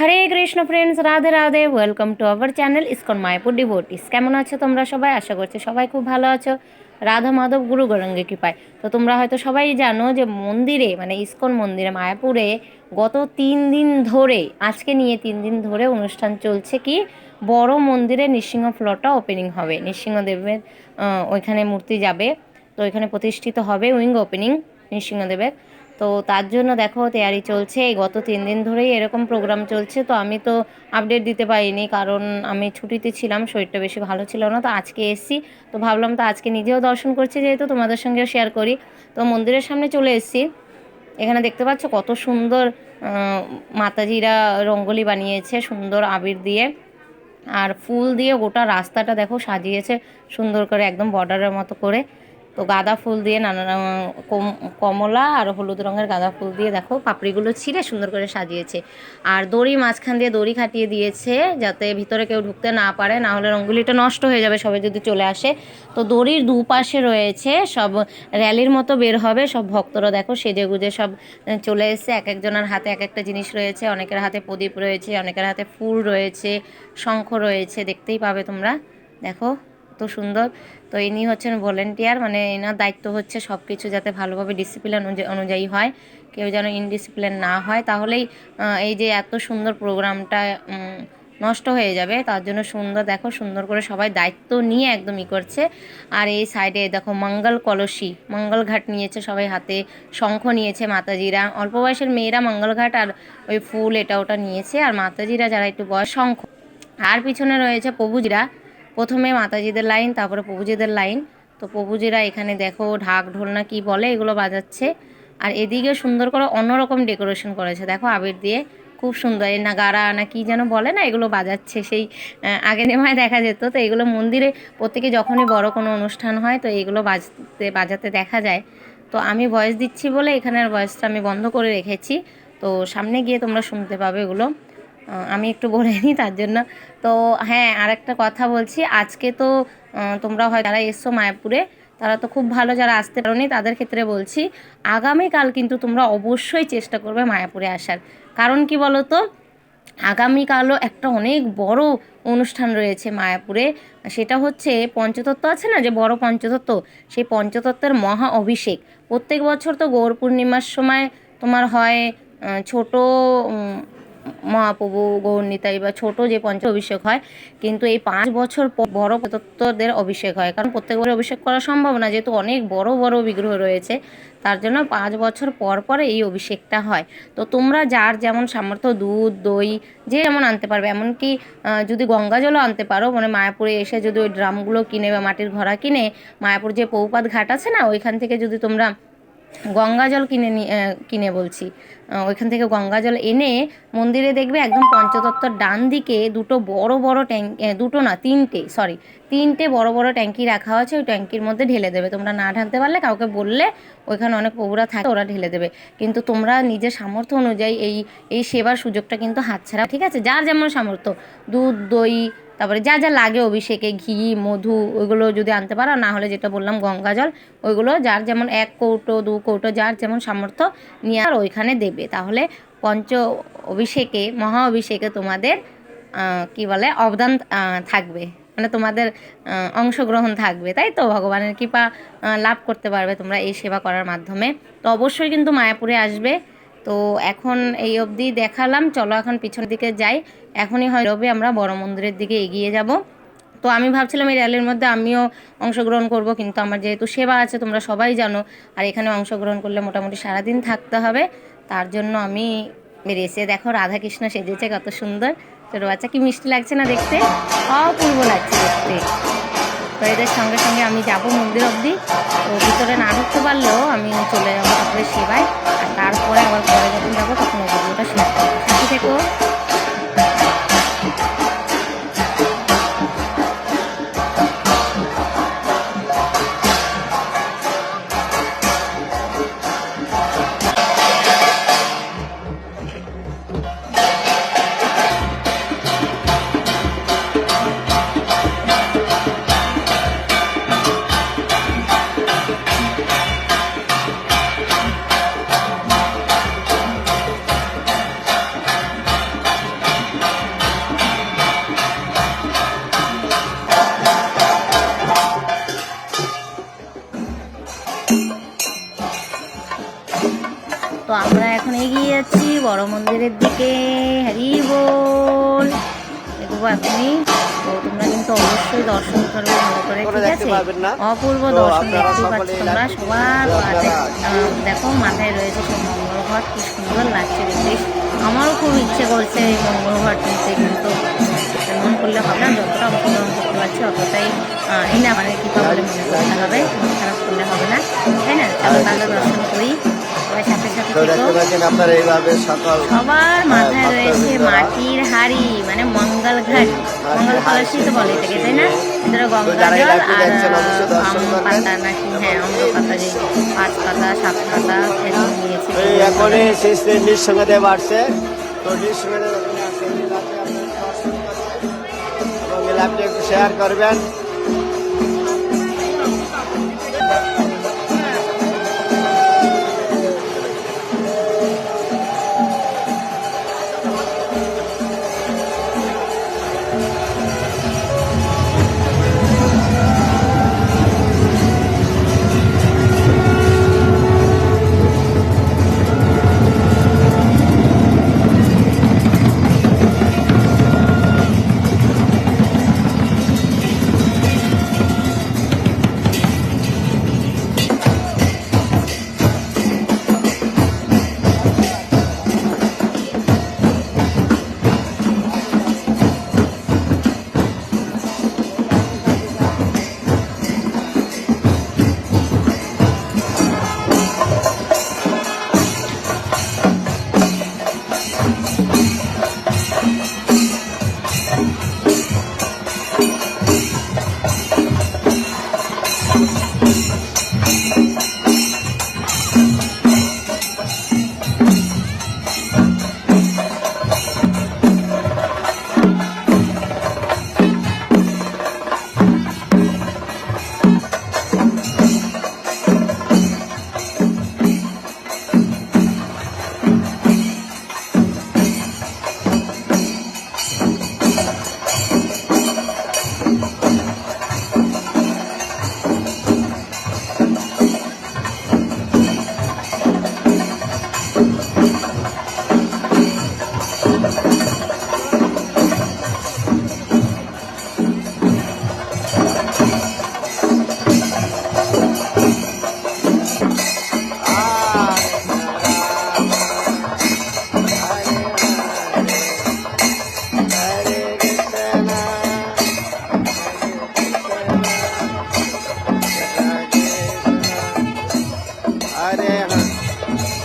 Hare Krishna friends Radhe Radhe welcome to our channel ISKCON Mayapur devotees কেমন আছো তোমরা সবাই? আশা করছি সবাই খুব ভালো আছো। রাধা মাধব, গুরু গরঙ্গে কৃপায়। তো তোমরা হয়তো সবাই জানো যে মন্দিরে মানে ইসকন মন্দিরে, মায়াপুরে গত তিন দিন ধরে, আজকে নিয়ে তিন দিন ধরে অনুষ্ঠান চলছে কি, বড় মন্দিরে নৃসিংহ ফ্লোরটা ওপেনিং হবে। নৃসিংহদেবের ওইখানে মূর্তি যাবে। তো এখানে প্রতিষ্ঠিত হবে উইং ওপেনিং নৃসিংহদেবের। তো তার জন্য দেখো তৈয়ারি চলছে। এই গত তিন দিন ধরেই এরকম প্রোগ্রাম চলছে, তো আমি তো আপডেট দিতে পারিনি কারণ আমি ছুটিতে ছিলাম, শরীরটা বেশি ভালো ছিল না, তো আজকে এসছি। তো ভাবলাম তো আজকে নিজেও দর্শন করছি যেহেতু, তোমাদের সঙ্গেও শেয়ার করি। তো মন্দিরের সামনে চলে এসেছি। এখানে দেখতে পাচ্ছ কত সুন্দর মাতাজিরা রঙ্গোলি বানিয়েছে, সুন্দর আবির দিয়ে। আর ফুল দিয়ে গোটা রাস্তাটা দেখো সাজিয়েছে, সুন্দর করে একদম বর্ডারের মতো করে। তো গাঁদা ফুল দিয়ে নানা কমলা আর হলুদ রঙের গাঁদা ফুল দিয়ে দেখো পাপড়িগুলো ছিঁড়ে সুন্দর করে সাজিয়েছে। আর দড়ি মাঝখান দিয়ে দড়ি খাটিয়ে দিয়েছে যাতে ভিতরে কেউ ঢুকতে না পারে, না হলে রঙ্গুলিটা নষ্ট হয়ে যাবে সবাই যদি চলে আসে। তো দড়ির দুপাশে রয়েছে সব র্যালির মতো বের হবে, সব ভক্তরা দেখো সেজে গুজে সব চলে এসেছে। এক একজনের হাতে এক একটা জিনিস রয়েছে, অনেকের হাতে প্রদীপ রয়েছে, অনেকের হাতে ফুল রয়েছে, শঙ্খ রয়েছে, দেখতেই পাবে তোমরা। দেখো তো সুন্দর। তো ইনি হচ্ছেন ভলেন্টিয়ার মানে এনার দায়িত্ব হচ্ছে সব কিছু যাতে ভালোভাবে ডিসিপ্লিন অনুযায়ী হয়, কেউ যেন ইনডিসিপ্লিন না হয়। তাহলেই এই যে এত সুন্দর প্রোগ্রামটা নষ্ট হয়ে যাবে, তার জন্য সুন্দর, দেখো, সুন্দর করে সবাই দায়িত্ব নিয়ে একদম ই করছে। আর এই সাইডে দেখো, মঙ্গল কলসি, মঙ্গল ঘাট নিয়েছে সবাই হাতে, শঙ্খ নিয়েছে মাতাজিরা। অল্প বয়সের মেয়েরা মঙ্গল ঘাট আর ওই ফুল এটা ওটা নিয়েছে। আর মাতাজিরা যারা একটু বয়স, শঙ্খ। আর পিছনে রয়েছে প্রভুজিরা। প্রথমে মাতাজিদের লাইন, তারপরে প্রভুজিদের লাইন। তো প্রভুজিরা এখানে দেখো ঢাক ঢোল না কি বলে, এগুলো বাজাচ্ছে। আর এদিকে সুন্দর করে অন্যরকম ডেকোরেশন করেছে। দেখো আবির দিয়ে খুব সুন্দর, এই নাগারা না কি যেন বলে না, এগুলো বাজাচ্ছে। সেই আগে নেমায় দেখা যেত। তো এগুলো মন্দিরে প্রত্যেকে যখনই বড় কোনো অনুষ্ঠান হয়, তো এগুলো বাজতে, বাজাতে দেখা যায়। তো আমি ভয়েস দিচ্ছি বলে এখানের ভয়েসটা আমি বন্ধ করে রেখেছি। তো সামনে গিয়ে তোমরা শুনতে পাবে এগুলো। আমি একটু বলে নিই তার জন্য। তো হ্যাঁ আর একটা কথা বলছি, আজকে তো তোমরা হয় যারা এসছো মায়াপুরে, তারা তো খুব ভালো যারা আসতে পারোনি, তাদের ক্ষেত্রে বলছি, আগামীকাল কিন্তু তোমরা অবশ্যই চেষ্টা করবে মায়াপুরে আসার। কারণ কি বলো তো আগামীকালও একটা অনেক বড় অনুষ্ঠান রয়েছে মায়াপুরে। সেটা হচ্ছে পঞ্চতত্ত্ব আছে না, যে বড় পঞ্চতত্ত্ব? সেই পঞ্চতত্ত্বের মহা অভিষেক। প্রত্যেক বছর তো গৌর পূর্ণিমার সময় তোমার হয় ছোট মহাপ্রভু, গৌরনীতাই বা ছোট যে পঞ্চ অভিষেক হয়, কিন্তু এই পাঁচ বছর বড় তত্ত্বদের অভিষেক হয়। কারণ প্রত্যেকবার অভিষেক করা সম্ভব না, যেহেতু অনেক বড় বড় বিগ্রহ রয়েছে, তার জন্য পাঁচ বছর পর পর এই অভিষেকটা হয়। তো তোমরা যার যেমন সামর্থ্য, দুধ, দই, যে যেমন আনতে পারবে, এমনকি যদি গঙ্গা জলও আনতে পারো মানে মায়াপুরে এসে যদি ওই ড্রামগুলো কিনে বা মাটির ঘোড়া কিনে, মায়াপুর যে পৌপাত ঘাট আছে না, ওইখান থেকে যদি তোমরা গঙ্গা জল কিনে কিনে বলছি। ওইখান থেকে গঙ্গা জল এনে মন্দিরে দেখবে একদম পঞ্চতত্ত্বর ডান দিকে দুটো বড় বড় ট্যাঙ্ক দুটো না, তিনটে সরি তিনটে বড় বড় ট্যাঙ্কি রাখা আছে, ওই ট্যাঙ্কির মধ্যে ঢেলে দেবে। তোমরা না ঢালতে পারলে কাউকে বললে ওইখানে অনেক প্রভুরা থাকে, ওরা ঢেলে দেবে। কিন্তু তোমরা নিজের সামর্থ্য অনুযায়ী এই এই সেবার সুযোগটা কিন্তু হাতছাড়া, ঠিক আছে? যার যেমন সামর্থ্য, দুধ, দই তারপরে যা যা লাগে অভিষেকে ঘি, মধু, ওইগুলো যদি আনতে পারো, না হলে যেটা বললাম গঙ্গা জল, ওইগুলো যার যেমন এক কৌটো, দু কৌটো, যার যেমন সামর্থ্য নিয়ে আর ওইখানে দেবে। তাহলে পঞ্চ অভিষেকে, মহা অভিষেকে তোমাদের কি বলে, অবদান থাকবে। মানে তোমাদের অংশগ্রহণ থাকবে, তাই তো? ভগবানের কৃপা লাভ করতে পারবে তোমরা এই সেবা করার মাধ্যমে। তো অবশ্যই কিন্তু মায়াপুরে আসবে। তো এখন এই অবধি দেখালাম, চলো এখন পিছনের দিকে যাই। এখনই হয় রবে আমরা বড় মন্দিরের দিকে এগিয়ে যাব। তো আমি ভাবছিলাম এই র্যালির মধ্যে আমিও অংশগ্রহণ করব, কিন্তু আমার যেহেতু সেবা আছে, তোমরা সবাই জানো, আর এখানে অংশগ্রহণ করলে মোটামুটি সারাদিন থাকতে হবে। তার জন্য আমি বেরিয়েছি দেখো রাধাকৃষ্ণ সেজেছে কত সুন্দর। ছোটো বাচ্চা কি মিষ্টি লাগছে না দেখতে? অপূর্ব লাগছে দেখতে। তো এদের সঙ্গে সঙ্গে আমি যাব মন্দির অবধি। তো ভিতরে না ঢুকতে পারলেও আমি চলে যাব তারপরে সেবায়। তারপরে আবার পরে যখন যাব তখন বড় মন্দিরের দিকে। হরি বল। দেখব এখনই তো তোমরা কিন্তু অবশ্যই দর্শন করবে ভালো করে ঠিক আছে? অপূর্ব দর্শন দেখতে পাচ্ছ তোমরা সবার দেখো মাথায় রয়েছে সব মঙ্গল ঘট কি সুন্দর লাগছে দেখতে। আমারও খুব ইচ্ছে করছে এই মঙ্গল ঘট নিতে কিন্তু এমন করলে হবে না যতটা অংশগ্রহণ করতে পারছি অতটাই এই না মানে কৃপা বলে মনে করতে হবে। তো দেখতে পাচ্ছেন আপনারা এইভাবে সকল সবার মাথায় রয়েছে মাটির হাড়ি মানে মঙ্গল ঘাট। মঙ্গল কলসি তো বলে এটাকে তাই না? ভিতরে গঙ্গা জল আর পাতা নাকি হ্যাঁ অম্ল পাতা যে পাঁচ পাতা সাত পাতা এরকম নিয়েছে আসছে। তো এখানে লাইভটি দর্শন করবেন এবং এই একটু শেয়ার করবেন।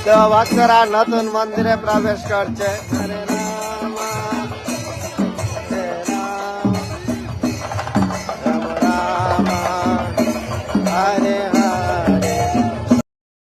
વાસરા નতুন মন্দিরে প্রবেশ করছে হরে